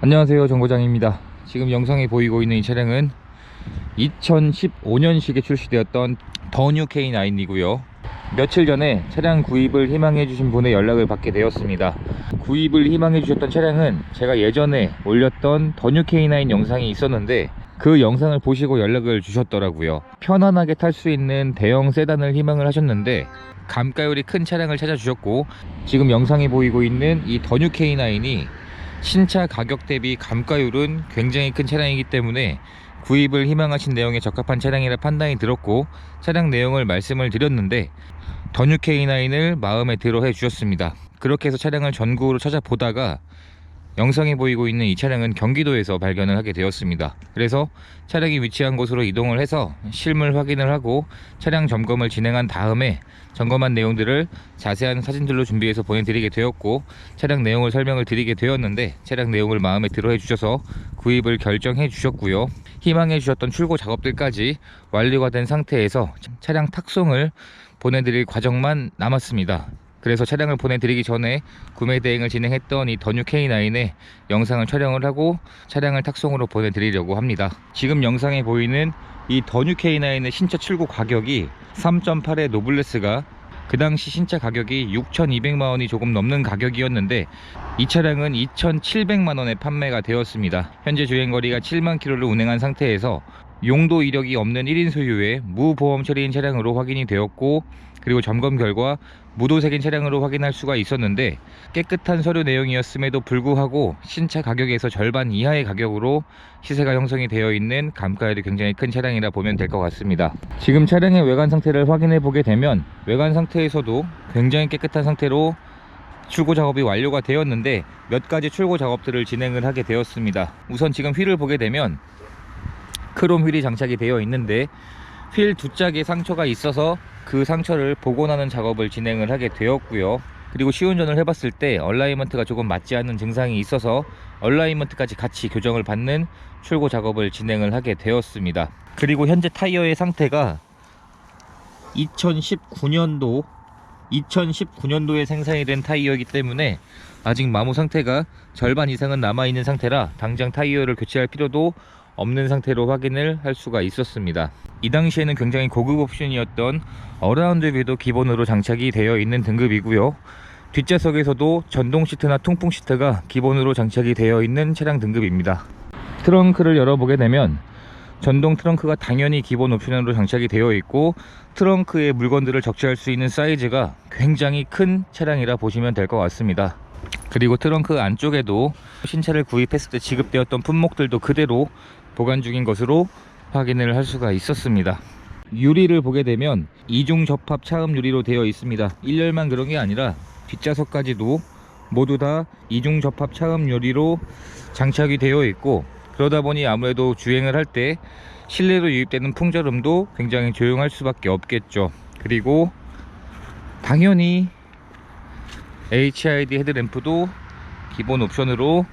안녕하세요 정보장입니다. 지금 영상에 보이고 있는 이 차량은 2015년식에 출시되었던 더뉴 K9 이고요. 며칠 전에 차량 구입을 희망해 주신 분의 연락을 받게 되었습니다. 구입을 희망해 주셨던 차량은 제가 예전에 올렸던 더뉴 K9 영상이 있었는데 그 영상을 보시고 연락을 주셨더라고요. 편안하게 탈 수 있는 대형 세단을 희망을 하셨는데 감가율이 큰 차량을 찾아주셨고 지금 영상에 보이고 있는 이 더뉴 K9이 신차 가격 대비 감가율은 굉장히 큰 차량이기 때문에 구입을 희망하신 내용에 적합한 차량이라 판단이 들었고 차량 내용을 말씀을 드렸는데 더뉴 K9을 마음에 들어 해 주셨습니다. 그렇게 해서 차량을 전국으로 찾아보다가 영상에 보이고 있는 이 차량은 경기도에서 발견을 하게 되었습니다. 그래서 차량이 위치한 곳으로 이동을 해서 실물 확인을 하고 차량 점검을 진행한 다음에 점검한 내용들을 자세한 사진들로 준비해서 보내드리게 되었고 차량 내용을 설명을 드리게 되었는데 차량 내용을 마음에 들어 해주셔서 구입을 결정해 주셨고요. 희망해 주셨던 출고 작업들까지 완료가 된 상태에서 차량 탁송을 보내드릴 과정만 남았습니다 그래서 차량을 보내드리기 전에 구매 대행을 진행했던 이 더뉴 K9의 영상을 촬영을 하고 차량을 탁송으로 보내드리려고 합니다. 지금 영상에 보이는 이 더뉴 K9의 신차 출고 가격이 3.8의 노블레스가 그 당시 신차 가격이 6,200만원이 조금 넘는 가격이었는데 이 차량은 2,700만원에 판매가 되었습니다. 현재 주행거리가 7만 킬로를 운행한 상태에서 용도 이력이 없는 1인 소유의 무보험 처리인 차량으로 확인이 되었고 그리고 점검 결과 무도색인 차량으로 확인할 수가 있었는데 깨끗한 서류 내용이었음에도 불구하고 신차 가격에서 절반 이하의 가격으로 시세가 형성이 되어 있는 감가율이 굉장히 큰 차량이라 보면 될 것 같습니다. 지금 차량의 외관 상태를 확인해 보게 되면 외관 상태에서도 굉장히 깨끗한 상태로 출고 작업이 완료가 되었는데 몇 가지 출고 작업들을 진행을 하게 되었습니다. 우선 지금 휠을 보게 되면 크롬 휠이 장착이 되어 있는데 휠 두 짝에 상처가 있어서 그 상처를 복원하는 작업을 진행을 하게 되었고요. 그리고 시운전을 해봤을 때 얼라이먼트가 조금 맞지 않는 증상이 있어서 얼라이먼트까지 같이 교정을 받는 출고 작업을 진행을 하게 되었습니다. 그리고 현재 타이어의 상태가 2019년도 2019년도에 생산이 된 타이어이기 때문에 아직 마모 상태가 절반 이상은 남아있는 상태라 당장 타이어를 교체할 필요도 없는 상태로 확인을 할 수가 있었습니다. 이 당시에는 굉장히 고급 옵션이었던 어라운드 뷰도 기본으로 장착이 되어 있는 등급이고요. 뒷좌석에서도 전동 시트나 통풍 시트가 기본으로 장착이 되어 있는 차량 등급입니다. 트렁크를 열어보게 되면 전동 트렁크가 당연히 기본 옵션으로 장착이 되어 있고 트렁크에 물건들을 적재할 수 있는 사이즈가 굉장히 큰 차량이라 보시면 될 것 같습니다. 그리고 트렁크 안쪽에도 신차를 구입했을 때 지급되었던 품목들도 그대로 보관 중인 것으로 확인을 할 수가 있었습니다. 유리를 보게 되면 이중 접합 차음 유리로 되어 있습니다. 1열만 그런 게 아니라 뒷좌석까지도 모두 다 이중 접합 차음 유리로 장착이 되어 있고 그러다 보니 아무래도 주행을 할 때 실내로 유입되는 풍절음도 굉장히 조용할 수밖에 없겠죠. 그리고 당연히 HID 헤드램프도 기본 옵션으로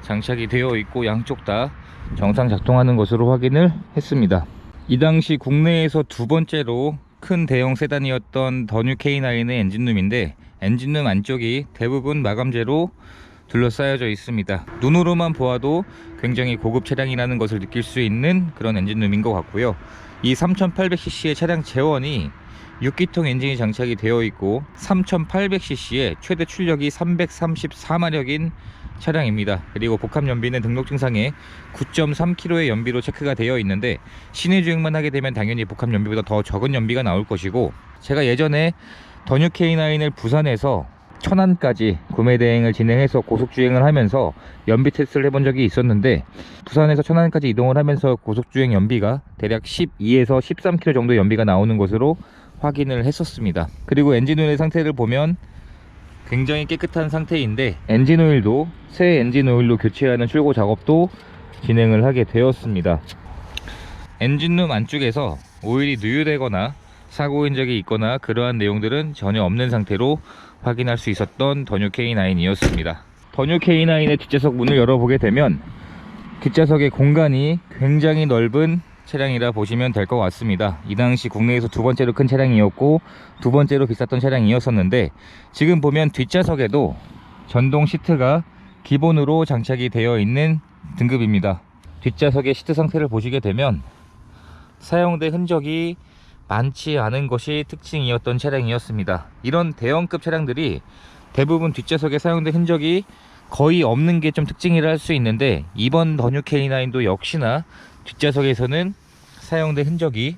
장착이 되어 있고 양쪽 다 정상 작동하는 것으로 확인을 했습니다. 이 당시 국내에서 두 번째로 큰 대형 세단이었던 더뉴 K9의 엔진룸인데 엔진룸 안쪽이 대부분 마감재로 둘러싸여져 있습니다. 눈으로만 보아도 굉장히 고급 차량이라는 것을 느낄 수 있는 그런 엔진룸인 것 같고요. 이 3800cc의 차량 재원이 6기통 엔진이 장착이 되어 있고 3800cc의 최대 출력이 334마력인 차량입니다. 그리고 복합 연비는 등록 증상에 9.3kg의 연비로 체크가 되어 있는데 시내 주행만 하게 되면 당연히 복합 연비보다 더 적은 연비가 나올 것이고 제가 예전에 더뉴 K9을 부산에서 천안까지 구매 대행을 진행해서 고속 주행을 하면서 연비 테스트를 해본 적이 있었는데 부산에서 천안까지 이동을 하면서 고속 주행 연비가 대략 12에서 13km 정도 연비가 나오는 것으로 확인을 했었습니다. 그리고 엔진 오일의 상태를 보면 굉장히 깨끗한 상태인데 엔진 오일도 새 엔진 오일로 교체하는 출고 작업도 진행을 하게 되었습니다. 엔진룸 안쪽에서 오일이 누유되거나 사고인 적이 있거나 그러한 내용들은 전혀 없는 상태로 확인할 수 있었던 더뉴 K9이었습니다. 더뉴 K9의 뒷좌석 문을 열어보게 되면 뒷좌석의 공간이 굉장히 넓은 차량이라 보시면 될 것 같습니다. 이 당시 국내에서 두 번째로 큰 차량이었고 두 번째로 비쌌던 차량이었었는데 지금 보면 뒷좌석에도 전동 시트가 기본으로 장착이 되어 있는 등급입니다. 뒷좌석의 시트 상태를 보시게 되면 사용된 흔적이 많지 않은 것이 특징이었던 차량이었습니다. 이런 대형급 차량들이 대부분 뒷좌석에 사용된 흔적이 거의 없는 게 좀 특징이라 할 수 있는데 이번 더뉴 K9도 역시나 뒷좌석에서는 사용된 흔적이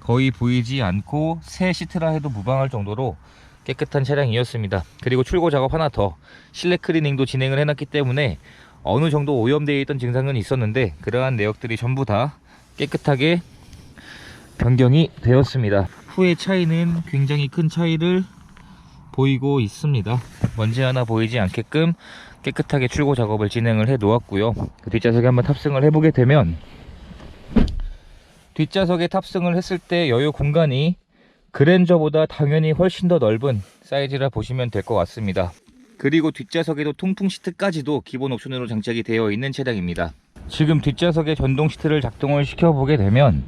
거의 보이지 않고 새 시트라 해도 무방할 정도로 깨끗한 차량이었습니다. 그리고 출고 작업 하나 더 실내 클리닝도 진행을 해놨기 때문에 어느 정도 오염되어 있던 증상은 있었는데 그러한 내역들이 전부 다 깨끗하게 변경이 되었습니다. 후의 차이는 굉장히 큰 차이를 보이고 있습니다. 먼지 하나 보이지 않게끔 깨끗하게 출고 작업을 진행을 해 놓았고요. 그 뒷좌석에 한번 탑승을 해보게 되면 뒷좌석에 탑승을 했을 때 여유 공간이 그랜저보다 당연히 훨씬 더 넓은 사이즈라 보시면 될 것 같습니다. 그리고 뒷좌석에도 통풍 시트까지도 기본 옵션으로 장착이 되어 있는 차량입니다. 지금 뒷좌석에 전동 시트를 작동을 시켜 보게 되면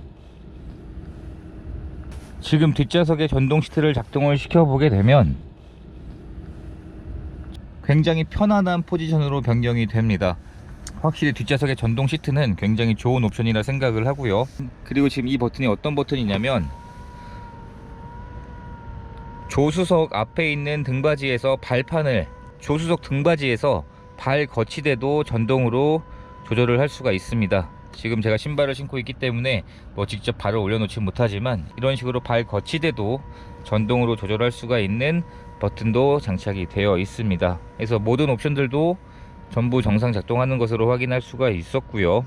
지금 뒷좌석에 전동 시트를 작동을 시켜 보게 되면 굉장히 편안한 포지션으로 변경이 됩니다. 확실히 뒷좌석의 전동 시트는 굉장히 좋은 옵션이라 생각을 하고요. 그리고 지금 이 버튼이 어떤 버튼이냐면 조수석 앞에 있는 등받이에서 발판을 조수석 등받이에서 발 거치대도 전동으로 조절을 할 수가 있습니다. 지금 제가 신발을 신고 있기 때문에 뭐 직접 발을 올려놓지 못하지만 이런 식으로 발 거치대도 전동으로 조절할 수가 있는 버튼도 장착이 되어 있습니다. 그래서 모든 옵션들도 전부 정상 작동하는 것으로 확인할 수가 있었고요.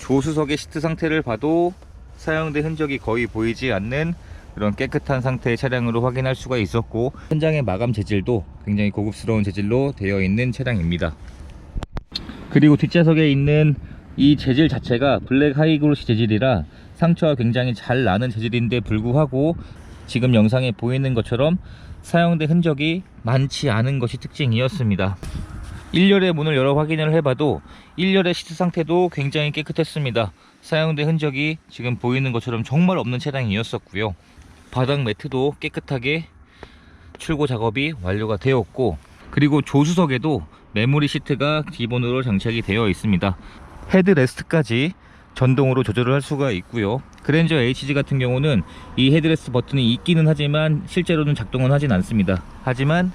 조수석의 시트 상태를 봐도 사용된 흔적이 거의 보이지 않는 그런 깨끗한 상태의 차량으로 확인할 수가 있었고 현장의 마감 재질도 굉장히 고급스러운 재질로 되어 있는 차량입니다. 그리고 뒷좌석에 있는 이 재질 자체가 블랙 하이그로시 재질이라 상처가 굉장히 잘 나는 재질인데 불구하고 지금 영상에 보이는 것처럼 사용된 흔적이 많지 않은 것이 특징이었습니다. 1열의 문을 열어 확인을 해봐도 1열의 시트 상태도 굉장히 깨끗했습니다. 사용된 흔적이 지금 보이는 것처럼 정말 없는 차량이었었고요. 바닥 매트도 깨끗하게 출고 작업이 완료가 되었고 그리고 조수석에도 메모리 시트가 기본으로 장착이 되어 있습니다. 헤드레스트까지 전동으로 조절을 할 수가 있고요. 그랜저 HG 같은 경우는 이 헤드레스트 버튼이 있기는 하지만 실제로는 작동은 하진 않습니다. 하지만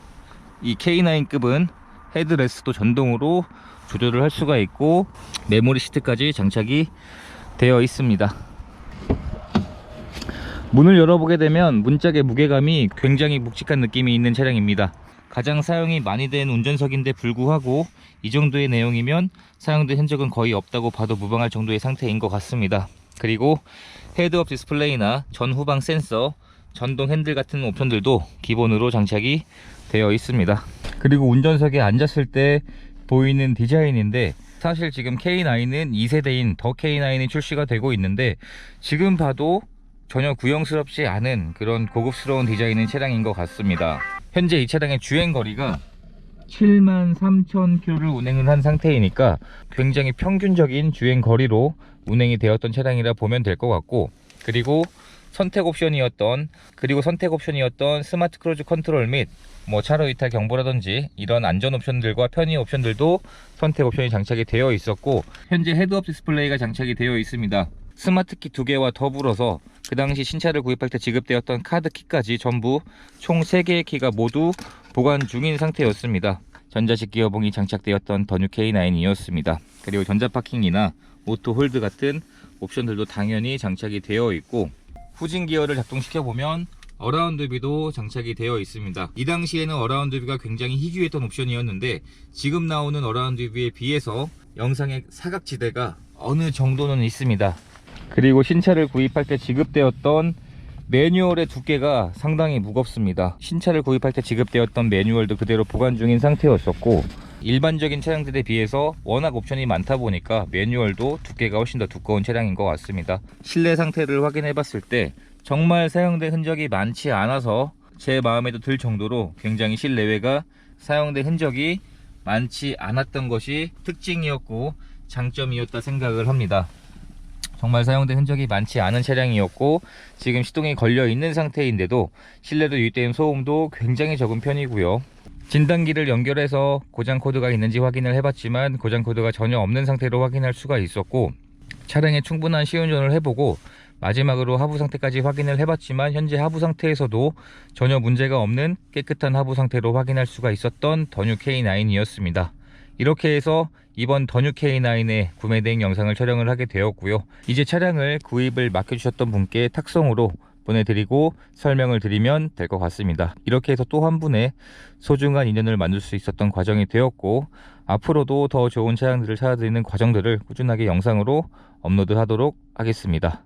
이 K9급은 헤드레스트도 전동으로 조절을 할 수가 있고 메모리 시트까지 장착이 되어 있습니다. 문을 열어보게 되면 문짝의 무게감이 굉장히 묵직한 느낌이 있는 차량입니다. 가장 사용이 많이 된 운전석인데 불구하고 이 정도의 내용이면 사용된 흔적은 거의 없다고 봐도 무방할 정도의 상태인 것 같습니다. 그리고 헤드업 디스플레이나 전후방 센서, 전동 핸들 같은 옵션들도 기본으로 장착이 되어 있습니다. 그리고 운전석에 앉았을 때 보이는 디자인인데 사실 지금 K9은 2세대인 더 K9이 출시가 되고 있는데 지금 봐도 전혀 구형스럽지 않은 그런 고급스러운 디자인의 차량인 것 같습니다. 현재 이 차량의 주행 거리가 7만 3천 킬로를 운행을 한 상태이니까 굉장히 평균적인 주행 거리로 운행이 되었던 차량이라 보면 될 것 같고 그리고 선택 옵션이었던 그리고 선택 옵션이었던 스마트 크루즈 컨트롤 및 뭐 차로 이탈 경보라든지 이런 안전 옵션들과 편의 옵션들도 선택 옵션이 장착이 되어 있었고 현재 헤드업 디스플레이가 장착이 되어 있습니다. 스마트키 두 개와 더불어서 그 당시 신차를 구입할 때 지급되었던 카드키까지 전부 총 3개의 키가 모두 보관 중인 상태였습니다. 전자식 기어봉이 장착되었던 더뉴 K9이었습니다. 그리고 전자파킹이나 오토 홀드 같은 옵션들도 당연히 장착이 되어 있고 후진 기어를 작동시켜 보면 어라운드비도 장착이 되어 있습니다. 이 당시에는 어라운드비가 굉장히 희귀했던 옵션이었는데 지금 나오는 어라운드비에 비해서 영상의 사각지대가 어느 정도는 있습니다. 그리고 신차를 구입할 때 지급되었던 매뉴얼의 두께가 상당히 무겁습니다. 신차를 구입할 때 지급되었던 매뉴얼도 그대로 보관 중인 상태였었고 일반적인 차량들에 비해서 워낙 옵션이 많다 보니까 매뉴얼도 두께가 훨씬 더 두꺼운 차량인 것 같습니다. 실내 상태를 확인해 봤을 때 정말 사용된 흔적이 많지 않아서 제 마음에도 들 정도로 굉장히 실내외가 사용된 흔적이 많지 않았던 것이 특징이었고 장점이었다 생각을 합니다. 정말 사용된 흔적이 많지 않은 차량이었고 지금 시동이 걸려 있는 상태인데도 실내로 유입된 소음도 굉장히 적은 편이고요. 진단기를 연결해서 고장 코드가 있는지 확인을 해봤지만 고장 코드가 전혀 없는 상태로 확인할 수가 있었고 차량에 충분한 시운전을 해보고 마지막으로 하부 상태까지 확인을 해봤지만 현재 하부 상태에서도 전혀 문제가 없는 깨끗한 하부 상태로 확인할 수가 있었던 더뉴 K9이었습니다. 이렇게 해서 이번 더뉴 K9의 구매 대행 영상을 촬영을 하게 되었고요. 이제 차량을 구입을 맡겨주셨던 분께 탁송으로 보내드리고 설명을 드리면 될 것 같습니다. 이렇게 해서 또 한 분의 소중한 인연을 만들 수 있었던 과정이 되었고 앞으로도 더 좋은 차량들을 찾아드리는 과정들을 꾸준하게 영상으로 업로드 하도록 하겠습니다.